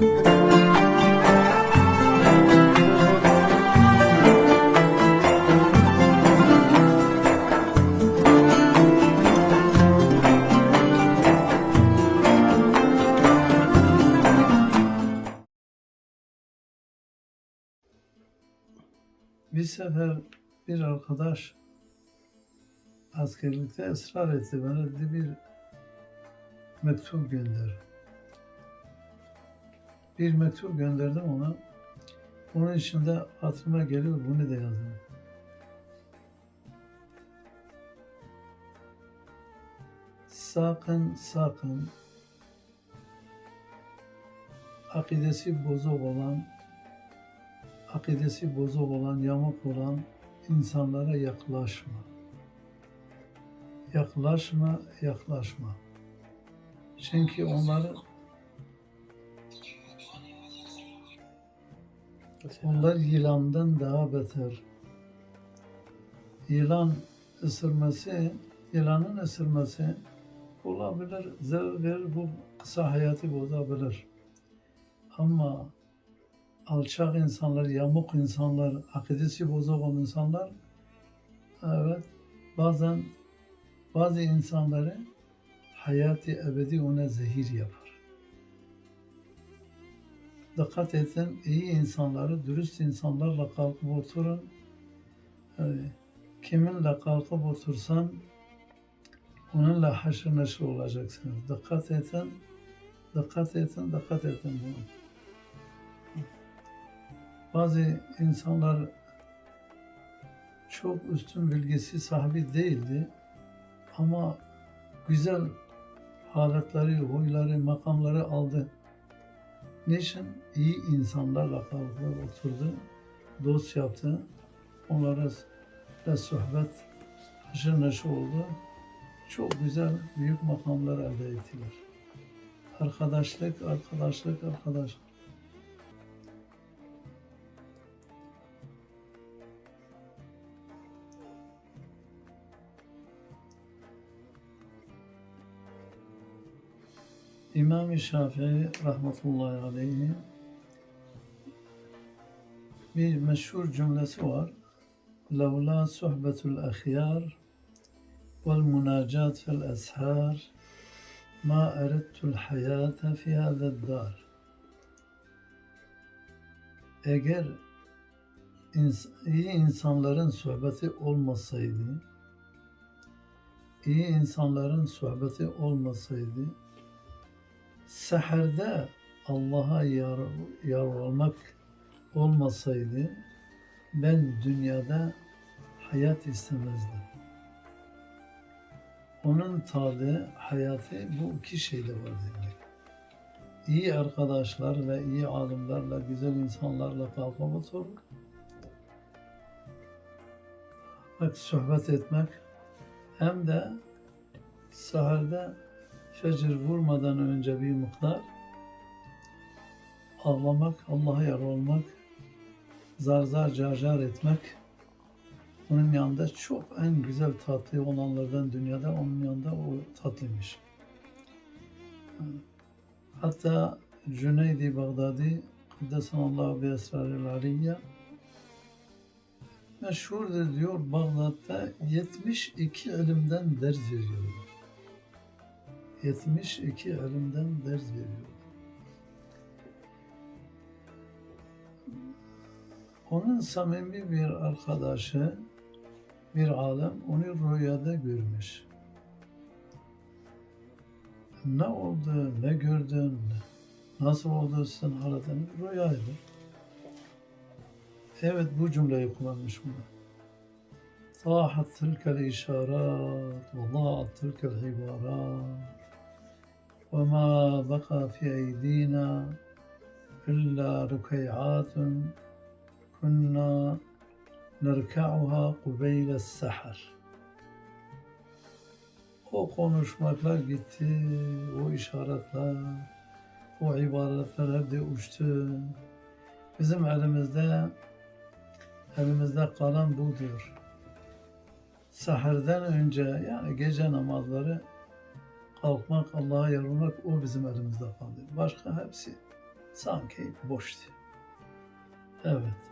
Bir sefer bir arkadaş askerlikte ısrar etti bana bir mektup gönder. Bir mektup gönderdim ona. Onun içinde hatırıma geliyor bunu da yazdım. Sakın sakın akidesi bozuk olan akidesi bozuk olan, yamuk olan insanlara yaklaşma. Yaklaşma, yaklaşma. Çünkü onları onlar yılandan daha beter. Yılan ısırması, yılanın ısırması olabilir, zarar verir, bu kısa hayatı bozabilir. Ama alçak insanlar, yamuk insanlar, akidesi bozuk olan insanlar evet bazen bazı insanları hayatı ebedi ona zehir yapar. Dikkat edin, iyi insanları, dürüst insanlarla kalkıp oturun. Yani kiminle kalkıp otursan onunla haşır neşir olacaksınız. Dikkat edin, dikkat edin, dikkat edin bunu. Bazı insanlar çok üstün bilgisi sahibi değildi ama güzel haletleri, huyları, makamları aldı. Niçin? İyi insanlarla kalktı, oturdu, dost yaptı. Onlara da sohbet, haşır neşir oldu. Çok güzel, büyük makamlar elde ettiler. Arkadaşlık, arkadaşlık, arkadaşlık. İmam-ı Şafii rahmetullahi aleyhi bir meşhur cümlesi var. Levla sohbetul ahyar vel münacat fel eshar ma erettul hayata fi hadad dar. Eğer iyi insanların sohbeti olmasaydı, iyi insanların sohbeti olmasaydı, seherde Allah'a yar, yalvarmak olmasaydı ben dünyada hayat istemezdim. Onun tadı, hayatı bu iki şeyde var demek. İyi arkadaşlarla, iyi alimlerle, güzel insanlarla kalkıp oturup bak sohbet etmek hem de saherde fecir vurmadan önce bir miktar ağlamak, Allah'a yar olmak, zar zar car car etmek onun yanında çok en güzel tatlı olanlardan dünyada onun yanında o tatlıymış. Hatta Cüneydi Bağdadi Kuddesallahu bi esraril aliyye meşhurdur diyor Bağdat'ta 72 ilimden ders veriyordu. 72 ilimden ders veriyordu. Onun samimi bir arkadaşı, bir alem onu rüyada görmüş. Ne oldu, ne gördün, nasıl oldu sizin halatınız? Rüyaydı. Evet bu cümleyi kullanmış bunu. طاحت تلك الإشارات وضاعت تلك العبارات وما بقى في أيدينا إلا ركيعات كنا نركعها قبيل السحر O konuşmaklar gitti, o işaretler, o ibaretler hep de uçtu. Bizim elimizde, elimizde kalan bu diyor. Sahirden önce yani gece namazları kalkmak, Allah'a yarılmak o bizim elimizde kaldı. Başka hepsi sanki boştu. Evet.